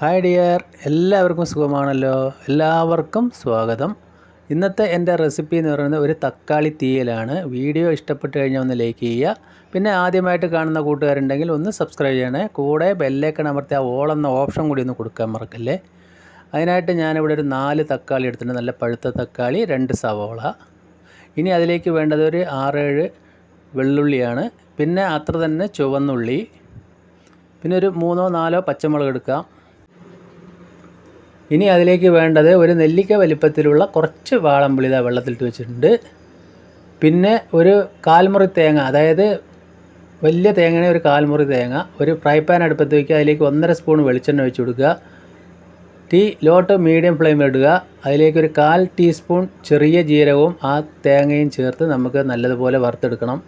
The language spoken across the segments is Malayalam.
ഹായ് ഡിയർ എല്ലാവർക്കും സുഖമാണല്ലോ. എല്ലാവർക്കും സ്വാഗതം. ഇന്നത്തെ എന്റെ റെസിപ്പി എന്ന് പറയുന്നത് ഒരു തക്കാളി തീയലാണ്. വീഡിയോ ഇഷ്ടപ്പെട്ട് കഴിഞ്ഞാൽ ഒന്ന് ലൈക്ക് ചെയ്യുക. പിന്നെ ആദ്യമായിട്ട് കാണുന്ന കൂട്ടുകാരുണ്ടെങ്കിൽ ഒന്ന് സബ്സ്ക്രൈബ് ചെയ്യണേ. കൂടെ ബെല്ലേക്കൺ അമർത്തി ആ ഓൾ എന്ന ഓപ്ഷൻ കൂടി ഒന്ന് കൊടുക്കാൻ മറക്കല്ലേ. അതിനായിട്ട് ഞാനിവിടെ ഒരു നാല് തക്കാളി എടുത്തിട്ടുണ്ട്. നല്ല പഴുത്ത തക്കാളി രണ്ട് സവോള. ഇനി അതിലേക്ക് വേണ്ടത് ഒരു ആറേഴ് വെള്ളുള്ളിയാണ്. പിന്നെ അത്ര തന്നെ ചുവന്നുള്ളി. പിന്നെ ഒരു മൂന്നോ നാലോ പച്ചമുളക് എടുക്കാം. ഇനി അതിലേക്ക് വേണ്ടത് ഒരു നെല്ലിക്ക വലിപ്പത്തിലുള്ള കുറച്ച് വാളംപുളി ഇതാ വെള്ളത്തിലിട്ട് വെച്ചിട്ടുണ്ട്. പിന്നെ ഒരു കാൽമുറി തേങ്ങ അതായത് വലിയ തേങ്ങയുടെ ഒരു കാൽമുറി തേങ്ങ ഒരു ഫ്രൈ പാൻ അടുപ്പത്ത് വയ്ക്കുക അതിലേക്ക് ഒന്നര സ്പൂൺ വെളിച്ചെണ്ണ ഒഴിച്ച് കൊടുക്കുക. തീ ലോ ടു മീഡിയം ഫ്ലെയിമിൽ ഇടുക. അതിലേക്ക് ഒരു കാൽ ടീസ്പൂൺ ചെറിയ ജീരകവും ആ തേങ്ങയും ചേർത്ത് നമുക്ക് നല്ലതുപോലെ വറുത്തെടുക്കണം.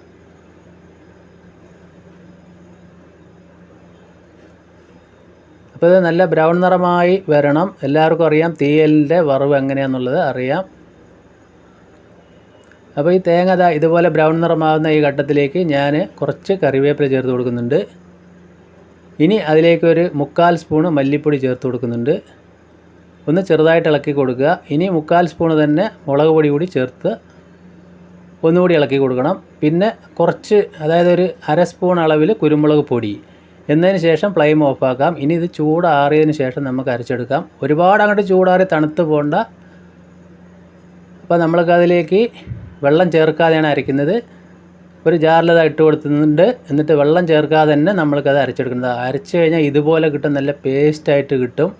അപ്പോൾ ഇത് നല്ല ബ്രൗൺ നിറമായി വരണം. എല്ലാവർക്കും അറിയാം തീയലിന്റെ വറവ് എങ്ങനെയാണെന്നുള്ളത് അറിയാം. അപ്പോൾ ഈ തേങ്ങ ഇതുപോലെ ബ്രൗൺ നിറമാകുന്ന ഈ ഘട്ടത്തിലേക്ക് ഞാൻ കുറച്ച് കറിവേപ്പില ചേർത്ത് കൊടുക്കുന്നുണ്ട്. ഇനി അതിലേക്ക് ഒരു മുക്കാൽ സ്പൂൺ മല്ലിപ്പൊടി ചേർത്ത് കൊടുക്കുന്നുണ്ട്. ഒന്ന് ചെറുതായിട്ട് ഇളക്കി കൊടുക്കുക. ഇനി മുക്കാൽ സ്പൂണ് തന്നെ മുളക് പൊടി കൂടി ചേർത്ത് ഒന്നുകൂടി ഇളക്കി കൊടുക്കണം. പിന്നെ കുറച്ച് അതായത് ഒരു അര സ്പൂൺ അളവിൽ കുരുമുളക് പൊടി. എന്നതിന് ശേഷം ഫ്ലെയിം ഓഫാക്കാം ഇനി ഇത് ചൂടാറിയതിന് ശേഷം നമുക്ക് അരച്ചെടുക്കാം. ഒരുപാട് അങ്ങോട്ട് ചൂടാറി തണുത്ത് പോകണ്ട അപ്പോൾ നമ്മൾക്ക് അതിലേക്ക് വെള്ളം ചേർക്കാതെയാണ് അരയ്ക്കുന്നത്. ഒരു ജാറിലത് ഇട്ട് കൊടുത്തുന്നുണ്ട് എന്നിട്ട് വെള്ളം ചേർക്കാതെ തന്നെ നമ്മൾക്കത് അരച്ചെടുക്കുന്നത്. അരച്ച് കഴിഞ്ഞാൽ ഇതുപോലെ കിട്ടും. നല്ല പേസ്റ്റായിട്ട് കിട്ടും.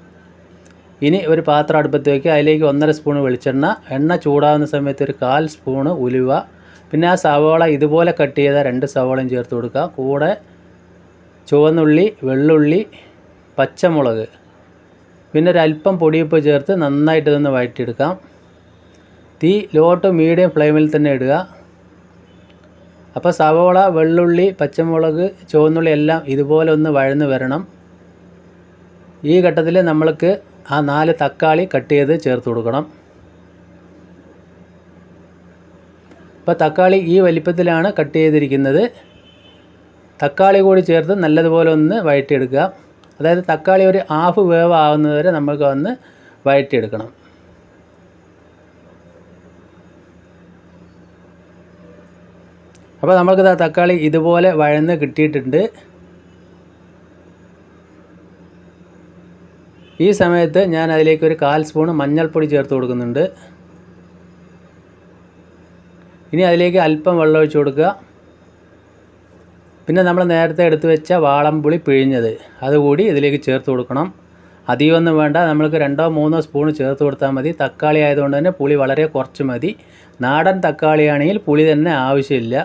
ഇനി ഒരു പാത്രം അടുപ്പത്ത് വയ്ക്കുക അതിലേക്ക് ഒന്നര സ്പൂൺ വെളിച്ചെണ്ണ എണ്ണ ചൂടാവുന്ന സമയത്ത് ഒരു കാൽ സ്പൂണ് ഉലുവ. പിന്നെ ആ സവോള ഇതുപോലെ കട്ട് ചെയ്ത രണ്ട് സവോളയും ചേർത്ത് കൊടുക്കുക. കൂടെ ചുവന്നുള്ളി വെള്ളുള്ളി പച്ചമുളക്. പിന്നെ ഒരല്പം പൊടിയുപ്പ് ചേർത്ത് നന്നായിട്ട് ഇതൊന്ന് വഴറ്റിയെടുക്കാം. തീ ലോ ടു മീഡിയം ഫ്ലെയിമിൽ തന്നെ ഇടുക. അപ്പോൾ സവോള വെള്ളുള്ളി പച്ചമുളക് ചുവന്നുള്ളി എല്ലാം ഇതുപോലെ ഒന്ന് വഴന്ന് വരണം. ഈ ഘട്ടത്തിൽ നമ്മൾക്ക് ആ നാല് തക്കാളി കട്ട് ചെയ്ത് ചേർത്ത് കൊടുക്കണം. അപ്പോൾ തക്കാളി ഈ വലിപ്പത്തിലാണ് കട്ട് ചെയ്തിരിക്കുന്നത്. തക്കാളി കൂടി ചേർത്ത് നല്ലതുപോലെ ഒന്ന് വഴറ്റിയെടുക്കുക. അതായത് തക്കാളി ഒരു ഹാഫ് വേവ് ആവുന്നത് വരെ നമുക്ക് ഒന്ന് വഴറ്റിയെടുക്കണം. അപ്പോൾ നമുക്ക് തക്കാളി ഇതുപോലെ വഴന്ന് കിട്ടിയിട്ടുണ്ട്. ഈ സമയത്ത് ഞാൻ അതിലേക്ക് ഒരു കാൽ സ്പൂൺ മഞ്ഞൾപ്പൊടി ചേർത്ത് കൊടുക്കുന്നുണ്ട്. ഇനി അതിലേക്ക് അല്പം വെള്ളം ഒഴിച്ച് കൊടുക്കുക. പിന്നെ നമ്മൾ നേരത്തെ എടുത്തു വെച്ച വാളംപുളി പിഴിഞ്ഞത്. അതുകൂടി ഇതിലേക്ക് ചേർത്ത് കൊടുക്കണം. അധികമൊന്നും വേണ്ട. നമ്മൾക്ക് രണ്ടോ മൂന്നോ സ്പൂൺ ചേർത്ത് കൊടുത്താൽ മതി. തക്കാളി ആയതുകൊണ്ട് തന്നെ പുളി വളരെ കുറച്ച് മതി. നാടൻ തക്കാളിയാണെങ്കിൽ പുളി തന്നെ ആവശ്യമില്ല.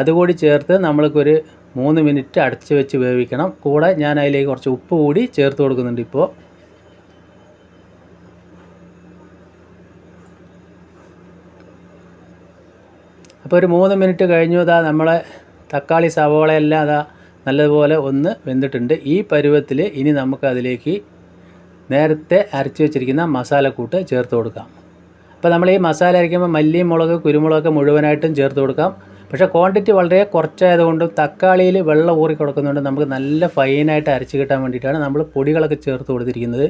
അതുകൂടി ചേർത്ത് നമ്മൾക്കൊരു മൂന്ന് മിനിറ്റ് അടച്ച് വെച്ച് വേവിക്കണം. കൂടെ ഞാൻ അതിലേക്ക് കുറച്ച് ഉപ്പ് കൂടി ചേർത്ത് കൊടുക്കുന്നുണ്ട് ഇപ്പോൾ. അപ്പോൾ ഒരു മൂന്ന് മിനിറ്റ് കഴിഞ്ഞു. ഇതാ നമ്മളെ തക്കാളി സവോളയെല്ലാം അതാ നല്ലതുപോലെ ഒന്ന് വെന്തിട്ടുണ്ട്. ഈ പരുവത്തിൽ ഇനി നമുക്ക് അതിലേക്ക് നേരത്തെ അരച്ച് വെച്ചിരിക്കുന്ന മസാലക്കൂട്ട് ചേർത്ത് കൊടുക്കാം. അപ്പോൾ നമ്മൾ ഈ മസാല അരയ്ക്കുമ്പോൾ മല്ലി മുളക് കുരുമുളകൊക്കെ മുഴുവനായിട്ടും ചേർത്ത് കൊടുക്കാം. പക്ഷേ ക്വാണ്ടിറ്റി വളരെ കുറച്ചായതുകൊണ്ടും തക്കാളിയിൽ വെള്ളം ഊറി കൊടുക്കുന്നതുകൊണ്ട് നമുക്ക് നല്ല ഫൈനായിട്ട് അരച്ച് കിട്ടാൻ വേണ്ടിയിട്ടാണ് നമ്മൾ പൊടികളൊക്കെ ചേർത്ത് കൊടുത്തിരിക്കുന്നത്.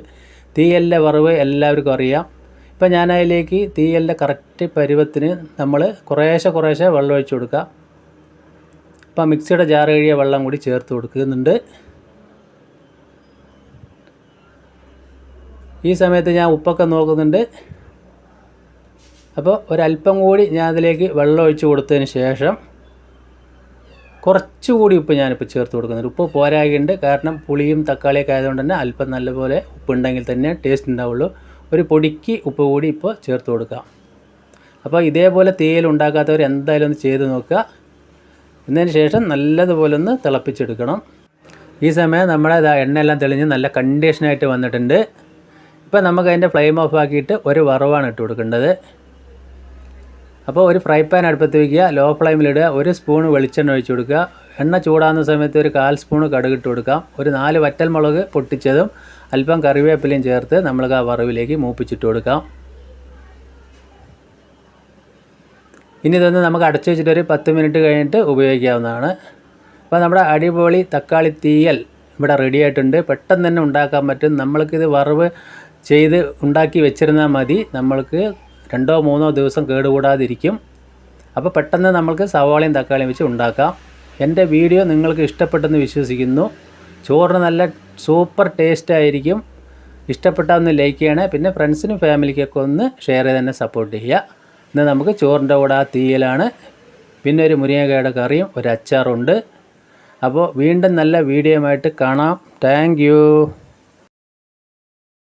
തീയലിന്റെ വറവ് എല്ലാവർക്കും അറിയാം. ഇപ്പം ഞാൻ അതിലേക്ക് തീയലിന്റെ കറക്റ്റ് പരുവത്തിന് നമ്മൾ കുറേശ്ശെ കുറേശ്ശെ വെള്ളം ഒഴിച്ച് കൊടുക്കുക ഇപ്പം മിക്സിയുടെ ജാർ കഴിയ വെള്ളം കൂടി ചേർത്ത് കൊടുക്കുന്നുണ്ട്. ഈ സമയത്ത് ഞാൻ ഉപ്പൊക്കെ നോക്കുന്നുണ്ട്. അപ്പോൾ ഒരല്പം കൂടി ഞാൻ അതിലേക്ക് വെള്ളം ഒഴിച്ച് കൊടുത്തതിന് ശേഷം കുറച്ചുകൂടി ഉപ്പ് ഞാനിപ്പോൾ ചേർത്ത് കൊടുക്കുന്നുണ്ട്. ഉപ്പ് പോരാകുണ്ട് കാരണം പുളിയും തക്കാളിയൊക്കെ ആയതുകൊണ്ട് തന്നെ അല്പം നല്ലപോലെ ഉപ്പുണ്ടെങ്കിൽ തന്നെ ടേസ്റ്റ് ഉണ്ടാവുള്ളൂ. ഒരു പൊടിക്ക് ഉപ്പ് കൂടി ഇപ്പോൾ ചേർത്ത് കൊടുക്കാം. അപ്പോൾ ഇതേപോലെ തേയില ഉണ്ടാക്കാത്തവർ എന്തായാലും ഒന്ന് ചെയ്ത് നോക്കുക. എന്നതിന് ശേഷം നല്ലതുപോലെ ഒന്ന് തിളപ്പിച്ചെടുക്കണം. ഈ സമയം നമ്മുടെ എണ്ണയെല്ലാം തെളിഞ്ഞ് നല്ല കണ്ടീഷനായിട്ട് വന്നിട്ടുണ്ട്. ഇപ്പോൾ നമുക്ക് അതിന്റെ ഫ്ലെയിം ഓഫ് ആക്കിയിട്ട് ഒരു വറവാണ് ഇട്ട് കൊടുക്കേണ്ടത്. അപ്പോൾ ഒരു ഫ്രൈ പാൻ അടുപ്പത്ത് വയ്ക്കുക ലോ ഫ്ലെയിമിലിടുക ഒരു സ്പൂൺ വെളിച്ചെണ്ണ ഒഴിച്ച് കൊടുക്കുക. എണ്ണ ചൂടാകുന്ന സമയത്ത് ഒരു കാൽ സ്പൂൺ കടുക് ഇട്ട് കൊടുക്കാം. ഒരു നാല് വറ്റൽ മുളക് പൊട്ടിച്ചതും അല്പം കറിവേപ്പിലയും ചേർത്ത് നമ്മൾക്ക് ആ വറവിലേക്ക് മൂപ്പിച്ചിട്ട് കൊടുക്കാം. ഇനി ഇതൊന്ന് നമുക്ക് അടച്ചു വെച്ചിട്ട് ഒരു പത്ത് മിനിറ്റ് കഴിഞ്ഞിട്ട് ഉപയോഗിക്കാവുന്നതാണ്. അപ്പോൾ നമ്മുടെ അടിപൊളി തക്കാളി തീയൽ ഇവിടെ റെഡി ആയിട്ടുണ്ട്. പെട്ടെന്ന് തന്നെ ഉണ്ടാക്കാൻ പറ്റും. നമ്മൾക്കിത് വറവ് ചെയ്ത് ഉണ്ടാക്കി വെച്ചിരുന്നാൽ മതി. നമ്മൾക്ക് രണ്ടോ മൂന്നോ ദിവസം കേടുകൂടാതിരിക്കും. അപ്പോൾ പെട്ടെന്ന് നമ്മൾക്ക് സവാളയും തക്കാളിയും വെച്ച് ഉണ്ടാക്കാം. എന്റെ വീഡിയോ നിങ്ങൾക്ക് ഇഷ്ടപ്പെട്ടെന്ന് വിശ്വസിക്കുന്നു. ചോറിന് നല്ല സൂപ്പർ ടേസ്റ്റ് ആയിരിക്കും. ഇഷ്ടപ്പെട്ടാൽ ഒന്ന് ലൈക്ക് ചെയ്യണേ. പിന്നെ ഫ്രണ്ട്സിനും ഫാമിലിക്കൊക്കെ ഒന്ന് ഷെയർ ചെയ്ത് തന്നെ സപ്പോർട്ട് ചെയ്യുക. ഇന്ന് നമുക്ക് ചോറിന്റെ കൂടെ ആ തീയിലാണ്. പിന്നെ ഒരു മുരിങ്ങക്കായുടെ കറിയും ഒരു അച്ചാറുണ്ട് അപ്പോൾ വീണ്ടും നല്ല വീഡിയോയുമായിട്ട് കാണാം. താങ്ക്